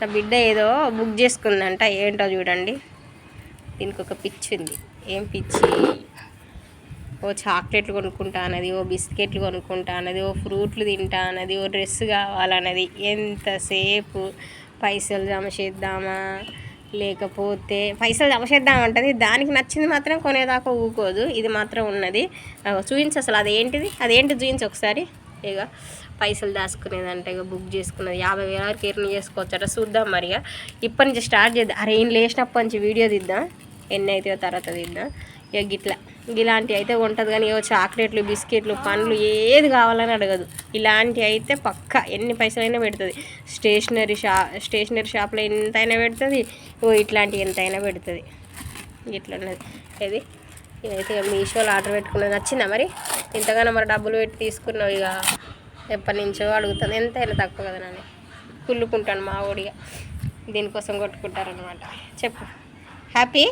నా బిడ్డ ఏదో బుక్ చేసుకుందంట ఏంటో చూడండి. దీనికి ఒక పిచ్చి ఉంది. ఏం పిచ్చి ఓ చాక్లెట్లు కొనుక్కుంటా అన్నది ఓ బిస్కెట్లు కొనుక్కుంటా అన్నది ఓ ఫ్రూట్లు తింటా అన్నది ఓ డ్రెస్ కావాలన్నది. ఎంతసేపు పైసలు జమ చేద్దామా? లేకపోతే పైసలు జమ చేద్దామంటది దానికి నచ్చింది మాత్రం కొనేదాకా ఊకోదు. ఇది మాత్రం ఉన్నది. చూపించు అసలు అదేంటిది? అదేంటి చూపించు ఒకసారి. ఇక పైసలు దాచుకునేదంటే ఇక బుక్ చేసుకున్నది. యాభై వేల వరకు ఎర్న్ చేసుకోవచ్చట. చూద్దాం మరి ఇక. ఇప్పటి నుంచి స్టార్ట్ చేద్దాం. అరే ఏం లేచినప్పటి నుంచి వీడియో దిద్దాం. ఎన్ని అవుతాయో తర్వాత దిద్దాం. ఇక గిట్లా. ఇలాంటివి అయితే ఉంటుంది కానీ ఏవో చాక్లెట్లు బిస్కెట్లు పండ్లు ఏది కావాలని అడగదు. ఇలాంటివి అయితే పక్క ఎన్ని పైసలైనా పెడుతుంది. స్టేషనరీ షా స్టేషనరీ షాప్లో ఎంతైనా పెడుతుంది. ఓ ఇట్లాంటివి ఎంతైనా పెడుతుంది. ఇట్లా ఉన్నది ఇది ఇదైతే మీషోలో ఆర్డర్ పెట్టుకున్నది నచ్చిందా మరి? ఇంతగానో మరి డబ్బులు పెట్టి తీసుకున్నావు ఇక. ఎప్పటి నుంచో అడుగుతుంది ఎంతైనా తక్కువ కదా నన్ను కుళ్ళుకుంటాను మా ఊడిగా దీనికోసం కొట్టుకుంటారనమాట చెప్పు. హ్యాపీ?